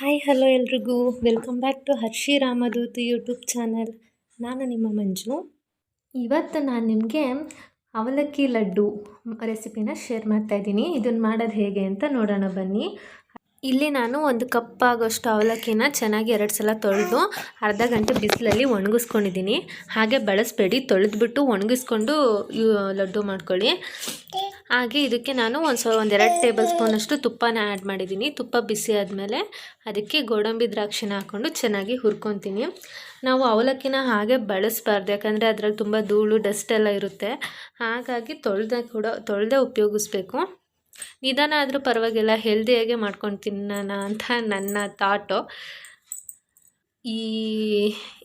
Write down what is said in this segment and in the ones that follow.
Hi, hello ಎಲ್ರಿಗೂ. Welcome back to Harshi Ramdoot YouTube channel ನಾನು ನಿಮ್ಮ ಮಂಜು. ಇವತ್ತು ನಾನು ನಿಮಗೆ ಅವಲಕ್ಕಿ ಲಡ್ಡು ರೆಸಿಪಿನ ಶೇರ್ ಮಾಡ್ತಾ ಇದ್ದೀನಿ. ಇದನ್ನು ಮಾಡೋದು ಹೇಗೆ ಅಂತ ನೋಡೋಣ ಬನ್ನಿ. ಇಲ್ಲಿ ನಾನು ಒಂದು ಕಪ್ ಆಗೋಷ್ಟು ಅವಲಕ್ಕಿನ ಚೆನ್ನಾಗಿ ಎರಡು ಸಲ ತೊಳೆದು ಅರ್ಧ ಗಂಟೆ ಬಿಸಿಲಲ್ಲಿ ಒಣಗಿಸ್ಕೊಂಡಿದ್ದೀನಿ. ಹಾಗೆ ಬಳಸಬೇಡಿ, ತೊಳೆದ್ಬಿಟ್ಟು ಒಣಗಿಸ್ಕೊಂಡು ಲಡ್ಡು ಮಾಡ್ಕೊಳ್ಳಿ. ಹಾಗೆ ಇದಕ್ಕೆ ನಾನು ಒಂದು ಸ್ವ ಒಂದೆರಡು ಟೇಬಲ್ ಸ್ಪೂನಷ್ಟು ತುಪ್ಪನ ಆ್ಯಡ್ ಮಾಡಿದ್ದೀನಿ. ತುಪ್ಪ ಬಿಸಿ ಆದಮೇಲೆ ಅದಕ್ಕೆ ಗೋಡಂಬಿ ದ್ರಾಕ್ಷಿನ ಹಾಕ್ಕೊಂಡು ಚೆನ್ನಾಗಿ ಹುರ್ಕೊತೀನಿ. ನಾವು ಅವಲಕ್ಕಿನ ಹಾಗೆ ಬಳಸಬಾರ್ದು, ಯಾಕಂದರೆ ಅದ್ರಲ್ಲಿ ತುಂಬ ಧೂಳು, ಡಸ್ಟ್ ಎಲ್ಲ ಇರುತ್ತೆ. ಹಾಗಾಗಿ ತೊಳೆದ ಕೂಡ, ತೊಳೆದೇ ಉಪಯೋಗಿಸ್ಬೇಕು. ನಿಧಾನ ಆದರೂ ಪರವಾಗಿಲ್ಲ ಹೆಲ್ದಿಯಾಗೆ ಮಾಡ್ಕೊಂಡು ತಿನ್ನೋಣ ಅಂತ ನನ್ನ ಥಾಟು ಈ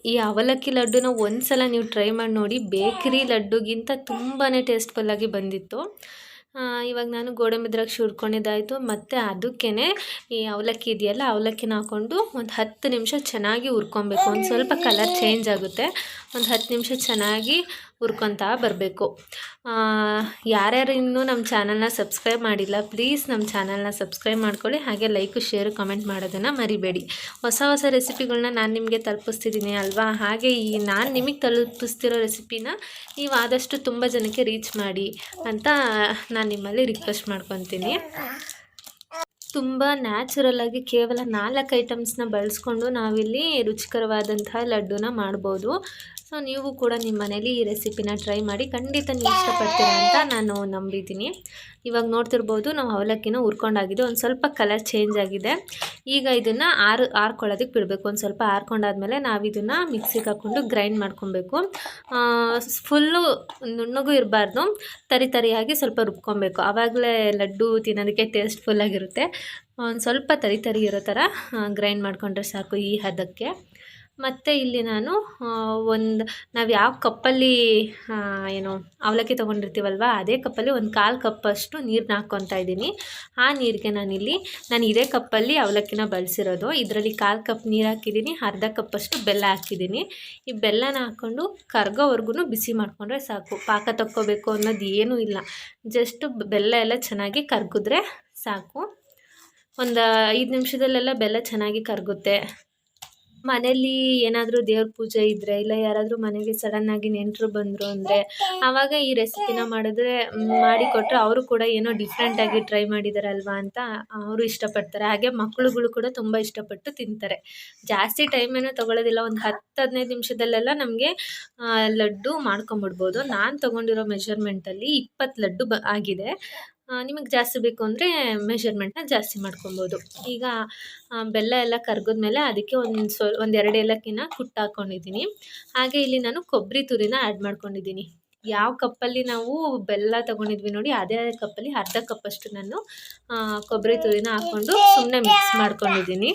ಈ ಅವಲಕ್ಕಿ ಲಡ್ಡುನ ಒಂದು ಸಲ ನೀವು ಟ್ರೈ ಮಾಡಿ ನೋಡಿ ಬೇಕ್ರಿ ಲಡ್ಡುಗಿಂತ ತುಂಬಾ ಟೇಸ್ಟ್ಫುಲ್ಲಾಗಿ ಬಂದಿತ್ತು. ಇವಾಗ ನಾನು ಗೋಡಂಬಿ ದ್ರಾಕ್ಷಿ ಹುರ್ಕೊಂಡಿದ್ದಾಯಿತು, ಮತ್ತು ಅದಕ್ಕೇ ಈ ಅವಲಕ್ಕಿ ಇದೆಯಲ್ಲ, ಅವಲಕ್ಕಿನ ಹಾಕ್ಕೊಂಡು ಒಂದು ಹತ್ತು ನಿಮಿಷ ಚೆನ್ನಾಗಿ ಹುರ್ಕೊಬೇಕು. ಒಂದು ಸ್ವಲ್ಪ ಕಲರ್ ಚೇಂಜ್ ಆಗುತ್ತೆ. ಒಂದು ಹತ್ತು ನಿಮಿಷ ಚೆನ್ನಾಗಿ ಹುರ್ಕೊತಾ ಬರಬೇಕು. ಯಾರ್ಯಾರು ಇನ್ನೂ ನಮ್ಮ ಚಾನಲ್ನ ಸಬ್ಸ್ಕ್ರೈಬ್ ಮಾಡಿಲ್ಲ, ಪ್ಲೀಸ್ ನಮ್ಮ ಚಾನಲ್ನ ಸಬ್ಸ್ಕ್ರೈಬ್ ಮಾಡ್ಕೊಳ್ಳಿ, ಹಾಗೆ ಲೈಕು, ಶೇರು, ಕಮೆಂಟ್ ಮಾಡೋದನ್ನು ಮರಿಬೇಡಿ. ಹೊಸ ಹೊಸ ರೆಸಿಪಿಗಳನ್ನ ನಾನು ನಿಮಗೆ ತಲುಪಿಸ್ತಿದ್ದೀನಿ ಅಲ್ವಾ? ಹಾಗೆ ಈ ನಾನು ನಿಮಗೆ ತಲುಪಿಸ್ತಿರೋ ರೆಸಿಪಿನ ನೀವು ಆದಷ್ಟು ತುಂಬ ಜನಕ್ಕೆ ರೀಚ್ ಮಾಡಿ ಅಂತ ನಾನು ನಿಮ್ಮಲ್ಲಿ ರಿಕ್ವೆಸ್ಟ್ ಮಾಡ್ಕೊತೀನಿ. ತುಂಬ ನ್ಯಾಚುರಲಾಗಿ ಕೇವಲ ನಾಲ್ಕು ಐಟಮ್ಸ್ನ ಬಳಸ್ಕೊಂಡು ನಾವಿಲ್ಲಿ ರುಚಿಕರವಾದಂತಹ ಲಡ್ಡುನ ಮಾಡ್ಬೋದು. ಸೊ ನೀವು ಕೂಡ ನಿಮ್ಮ ಮನೇಲಿ ಈ ರೆಸಿಪಿನ ಟ್ರೈ ಮಾಡಿ ಖಂಡಿತ ನೀವು ಇಷ್ಟಪಡ್ತೀರಾ ಅಂತ ನಾನು ನಂಬಿದ್ದೀನಿ. ಇವಾಗ ನೋಡ್ತಿರ್ಬೋದು ನಾವು ಅವಲಕ್ಕಿನ ಹುರ್ಕೊಂಡಾಗಿದೆ, ಒಂದು ಸ್ವಲ್ಪ ಕಲರ್ ಚೇಂಜ್ ಆಗಿದೆ. ಈಗ ಇದನ್ನು ಆರು ಆರ್ಕೊಳ್ಳೋದಕ್ಕೆ ಬಿಡಬೇಕು, ಒಂದು ಸ್ವಲ್ಪ ಆರ್ಕೊಂಡಾದ್ಮೇಲೆ ನಾವು ಇದನ್ನು ಮಿಕ್ಸಿಗೆ ಹಾಕ್ಕೊಂಡು ಗ್ರೈಂಡ್ ಮಾಡ್ಕೊಬೇಕು ಫುಲ್ಲು ನುಣ್ಣಗೂ ಇರಬಾರ್ದು, ತರಿ ತರಿಯಾಗಿ ಸ್ವಲ್ಪ ರುಬ್ಕೊಬೇಕು. ಆವಾಗಲೇ ಲಡ್ಡು ತಿನ್ನೋದಕ್ಕೆ ಟೇಸ್ಟ್ಫುಲ್ಲಾಗಿರುತ್ತೆ ಒಂದು ಸ್ವಲ್ಪ ತರಿ ತರಿ ಇರೋ ಥರ ಗ್ರೈಂಡ್ ಮಾಡಿಕೊಂಡ್ರೆ ಸಾಕು ಈ ಹದಕ್ಕೆ. ಮತ್ತು ಇಲ್ಲಿ ನಾನು ಒಂದು, ನಾವು ಯಾವ ಕಪ್ಪಲ್ಲಿ ಏನು ಅವಲಕ್ಕಿ ತೊಗೊಂಡಿರ್ತೀವಲ್ವ, ಅದೇ ಕಪ್ಪಲ್ಲಿ ಒಂದು ಕಾಲು ಕಪ್ಪಷ್ಟು ನೀರನ್ನ ಹಾಕ್ಕೊತಾ ಇದ್ದೀನಿ. ಆ ನೀರಿಗೆ ನಾನಿಲ್ಲಿ ನಾನು ಇದೇ ಕಪ್ಪಲ್ಲಿ ಅವಲಕ್ಕಿನ ಬಳಸಿರೋದು. ಇದರಲ್ಲಿ ಕಾಲು ಕಪ್ ನೀರು ಹಾಕಿದ್ದೀನಿ, ಅರ್ಧ ಕಪ್ಪಷ್ಟು ಬೆಲ್ಲ ಹಾಕಿದ್ದೀನಿ. ಈ ಬೆಲ್ಲನ ಹಾಕ್ಕೊಂಡು ಕರ್ಗೋವರೆಗೂ ಬಿಸಿ ಮಾಡಿಕೊಂಡ್ರೆ ಸಾಕು. ಪಾಕ ತಕ್ಕೋಬೇಕು ಅನ್ನೋದು ಏನೂ ಇಲ್ಲ. ಜಸ್ಟು ಬೆಲ್ಲ ಎಲ್ಲ ಚೆನ್ನಾಗಿ ಕರ್ಗಿದ್ರೆ ಸಾಕು. ಒಂದು ಐದು ನಿಮಿಷದಲ್ಲೆಲ್ಲ ಬೆಲ್ಲ ಚೆನ್ನಾಗಿ ಕರಗುತ್ತೆ. ಮನೇಲಿ ಏನಾದರೂ ದೇವ್ರ ಪೂಜೆ ಇದ್ದರೆ ಇಲ್ಲ ಯಾರಾದರೂ ಮನೆಗೆ ಸಡನ್ನಾಗಿ ನೆಂಟರು ಬಂದರು ಅಂದರೆ ಆವಾಗ ಈ ರೆಸಿಪಿನ ಮಾಡಿದ್ರೆ ಮಾಡಿಕೊಟ್ರೆ ಅವರು ಕೂಡ ಏನೋ ಡಿಫ್ರೆಂಟಾಗಿ ಟ್ರೈ ಮಾಡಿದಾರಲ್ವಾ ಅಂತ ಅವರು ಇಷ್ಟಪಡ್ತಾರೆ. ಹಾಗೆ ಮಕ್ಕಳುಗಳು ಕೂಡ ತುಂಬ ಇಷ್ಟಪಟ್ಟು ತಿಂತಾರೆ. ಜಾಸ್ತಿ ಟೈಮ್ ಏನೂ ತೊಗೊಳ್ಳೋದಿಲ್ಲ ಒಂದು ಹತ್ತು ಹದಿನೈದು ನಿಮಿಷದಲ್ಲೆಲ್ಲ ನಮಗೆ ಲಡ್ಡು ಮಾಡ್ಕೊಂಬಿಡ್ಬೋದು. ನಾನು ತೊಗೊಂಡಿರೋ ಮೆಷರ್ಮೆಂಟಲ್ಲಿ ಇಪ್ಪತ್ತು ಲಡ್ಡು ಆಗಿದೆ. ನಿಮಗೆ ಜಾಸ್ತಿ ಬೇಕು ಅಂದರೆ ಮೆಷರ್ಮೆಂಟ್ನ ಜಾಸ್ತಿ ಮಾಡ್ಕೊಬೋದು. ಈಗ ಬೆಲ್ಲ ಎಲ್ಲ ಕರ್ಗಿದ್ಮೇಲೆ ಅದಕ್ಕೆ ಒಂದು ಸ್ವ ಒಂದೆರಡು ಏಲಕ್ಕಿನ ಕುಟ್ಟು ಹಾಕ್ಕೊಂಡಿದ್ದೀನಿ ಹಾಗೆ ಇಲ್ಲಿ ನಾನು ಕೊಬ್ಬರಿ ತುರಿನ ಆ್ಯಡ್ ಮಾಡ್ಕೊಂಡಿದ್ದೀನಿ ಯಾವ ಕಪ್ಪಲ್ಲಿ ನಾವು ಬೆಲ್ಲ ತೊಗೊಂಡಿದ್ವಿ ನೋಡಿ, ಅದೇ ಕಪ್ಪಲ್ಲಿ ಅರ್ಧ ಕಪ್ಪಷ್ಟು ನಾನು ಕೊಬ್ಬರಿ ತುರಿನ ಹಾಕ್ಕೊಂಡು ಸುಮ್ಮನೆ ಮಿಕ್ಸ್ ಮಾಡ್ಕೊಂಡಿದ್ದೀನಿ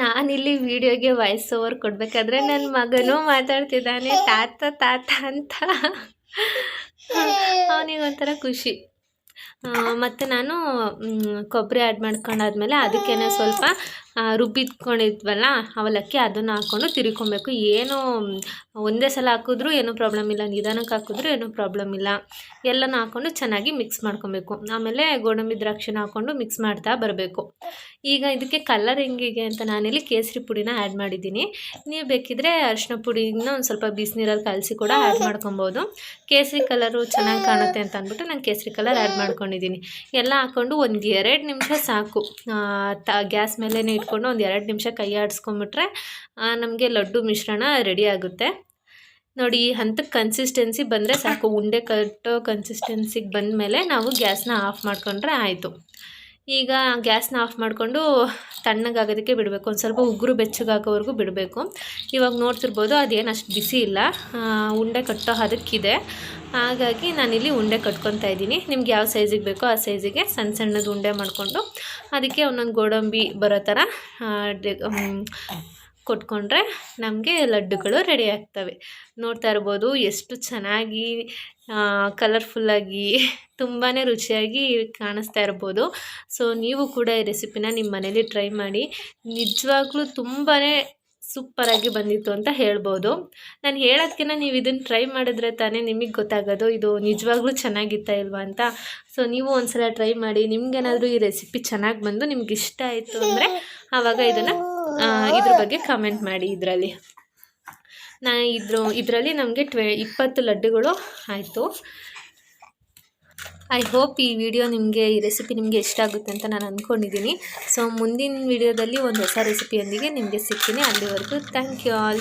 ನಾನಿಲ್ಲಿ ವೀಡಿಯೋಗೆ ವಾಯ್ಸ್ ಓವರ್ ಕೊಡಬೇಕಾದ್ರೆ ನನ್ನ ಮಗನೂ ಮಾತಾಡ್ತಿದ್ದಾನೆ, ತಾತ ತಾತ ಅಂತ. ಅವನಿಗೊಂಥರ ಖುಷಿ. ಮತ್ತು ನಾನು ಕೊಬ್ಬರಿ ಆ್ಯಡ್ ಮಾಡ್ಕೊಂಡಾದ್ಮೇಲೆ ಅದಕ್ಕೇನೆ ಸ್ವಲ್ಪ ರುಬ್ಬಿಟ್ಕೊಂಡಿದ್ವಲ್ಲ, ಅವಲಕ್ಕಿ ಅದನ್ನು ಹಾಕ್ಕೊಂಡು ತಿರ್ಕೊಬೇಕು. ಏನು, ಒಂದೇ ಸಲ ಹಾಕಿದ್ರೂ ಏನೂ ಪ್ರಾಬ್ಲಮ್ ಇಲ್ಲ, ನಿಧಾನಕ್ಕೆ ಹಾಕಿದ್ರೂ ಏನೂ ಪ್ರಾಬ್ಲಮ್ ಇಲ್ಲ. ಎಲ್ಲನೂ ಹಾಕ್ಕೊಂಡು ಚೆನ್ನಾಗಿ ಮಿಕ್ಸ್ ಮಾಡ್ಕೊಬೇಕು. ಆಮೇಲೆ ಗೋಡಂಬಿ ದ್ರಾಕ್ಷಿನ ಹಾಕ್ಕೊಂಡು ಮಿಕ್ಸ್ ಮಾಡ್ತಾ ಬರಬೇಕು. ಈಗ ಇದಕ್ಕೆ ಕಲರ್ ಹೆಂಗಿಗೆ ಅಂತ ನಾನಿಲ್ಲಿ ಕೇಸರಿ ಪುಡಿನ ಆ್ಯಡ್ ಮಾಡಿದ್ದೀನಿ. ನೀವು ಬೇಕಿದ್ರೆ ಅರಿಶಿನ ಪುಡಿನ ಒಂದು ಸ್ವಲ್ಪ ಬಿಸಿನೀರಲ್ಲಿ ಕಲಸಿ ಕೂಡ ಆ್ಯಡ್ ಮಾಡ್ಕೊಬೋದು. ಕೇಸರಿ ಕಲರು ಚೆನ್ನಾಗಿ ಕಾಣುತ್ತೆ ಅಂತ ಅಂದ್ಬಿಟ್ಟು ನಾನು ಕೇಸರಿ ಕಲರ್ ಆ್ಯಡ್ ಮಾಡ್ಕೊಂಡಿದ್ದೀನಿ. ಎಲ್ಲ ಹಾಕ್ಕೊಂಡು ಒಂದು ಎರಡು ನಿಮಿಷ ಸಾಕು. ತ, ಗ್ಯಾಸ್ ಮೇಲೇ ಇಟ್ಕೊಂಡು ಒಂದು ಎರಡು ನಿಮಿಷ ಕೈ ಆಡಿಸ್ಕೊಂಬಿಟ್ರೆ ನಮಗೆ ಲಡ್ಡು ಮಿಶ್ರಣ ರೆಡಿ ಆಗುತ್ತೆ. ನೋಡಿ, ಈ ಹಂತಕ್ಕೆ ಕನ್ಸಿಸ್ಟೆನ್ಸಿ ಬಂದರೆ ಸಾಕು. ಉಂಡೆ ಕಟ್ಟೋ ಕನ್ಸಿಸ್ಟೆನ್ಸಿಗೆ ಬಂದಮೇಲೆ ನಾವು ಗ್ಯಾಸ್ನ ಆಫ್ ಮಾಡಿಕೊಂಡ್ರೆ ಆಯಿತು. ಈಗ ಗ್ಯಾಸ್ನ ಆಫ್ ಮಾಡಿಕೊಂಡು ತಣ್ಣಗಾಗೋದಕ್ಕೆ ಬಿಡಬೇಕು. ಒಂದು ಸ್ವಲ್ಪ ಉಗುರು ಬೆಚ್ಚಗಾಗೋವರೆಗೂ ಬಿಡಬೇಕು. ಇವಾಗ ನೋಡ್ತಿರ್ಬೋದು ಅದೇನು ಅಷ್ಟು ಬಿಸಿ ಇಲ್ಲ. ಉಂಡೆ ಕಟ್ಟೋ ಅದಕ್ಕಿದೆ ಹಾಗಾಗಿ ನಾನಿಲ್ಲಿ ಉಂಡೆ ಕಟ್ಕೊತಾ ಇದ್ದೀನಿ. ನಿಮ್ಗೆ ಯಾವ ಸೈಜಿಗೆ ಬೇಕೋ ಆ ಸೈಜಿಗೆ ಸಣ್ಣ ಸಣ್ಣದು ಉಂಡೆ ಮಾಡಿಕೊಂಡು ಅದಕ್ಕೆ ಒಂದೊಂದು ಗೋಡಂಬಿ ಬರೋ ಥರ ಕೊಟ್ಕೊಂಡ್ರೆ ನಮಗೆ ಲಡ್ಡುಗಳು ರೆಡಿ ಆಗ್ತವೆ. ನೋಡ್ತಾ ಇರ್ಬೋದು ಎಷ್ಟು ಚೆನ್ನಾಗಿ ಕಲರ್ಫುಲ್ಲಾಗಿ ತುಂಬಾ ರುಚಿಯಾಗಿ ಕಾಣಿಸ್ತಾ ಇರ್ಬೋದು. ಸೊ ನೀವು ಕೂಡ ಈ ರೆಸಿಪಿನ ನಿಮ್ಮ ಮನೇಲಿ ಟ್ರೈ ಮಾಡಿ, ನಿಜವಾಗ್ಲೂ ತುಂಬಾ ಸೂಪರಾಗಿ ಬಂದಿತ್ತು ಅಂತ ಹೇಳ್ಬೋದು. ನಾನು ಹೇಳೋದಕ್ಕಿಂತ ನೀವು ಇದನ್ನು ಟ್ರೈ ಮಾಡಿದ್ರೆ ತಾನೇ ನಿಮಗೆ ಗೊತ್ತಾಗೋದು, ಇದು ನಿಜವಾಗ್ಲೂ ಚೆನ್ನಾಗಿತ್ತಾ ಇಲ್ವಾ ಅಂತ. ಸೊ ನೀವು ಒಂದ್ಸಲ ಟ್ರೈ ಮಾಡಿ, ನಿಮ್ಗೇನಾದರೂ ಈ ರೆಸಿಪಿ ಚೆನ್ನಾಗಿ ಬಂದು ನಿಮ್ಗೆ ಇಷ್ಟ ಆಯಿತು ಅಂದರೆ ಆವಾಗ ಇದನ್ನು ಇದ್ರ ಬಗ್ಗೆ ಕಮೆಂಟ್ ಮಾಡಿ ಇದರಲ್ಲಿ. ನಾ ಇದ್ರ ಇದರಲ್ಲಿ ನಮಗೆ ಟ್ವೆ ಇಪ್ಪತ್ತು ಲಡ್ಡುಗಳು ಆಯಿತು. ಐ ಹೋಪ್ ಈ ವಿಡಿಯೋ ನಿಮಗೆ ಈ ರೆಸಿಪಿ ನಿಮಗೆ ಇಷ್ಟ ಆಗುತ್ತೆ ಅಂತ ನಾನು ಅಂದ್ಕೊಂಡಿದ್ದೀನಿ ಸೊ ಮುಂದಿನ ವಿಡಿಯೋದಲ್ಲಿ ಒಂದು ಹೊಸ ರೆಸಿಪಿಯೊಂದಿಗೆ ನಿಮಗೆ ಸಿಗ್ತೀನಿ. ಅಲ್ಲಿವರೆಗೂ ಥ್ಯಾಂಕ್ ಯು ಆಲ್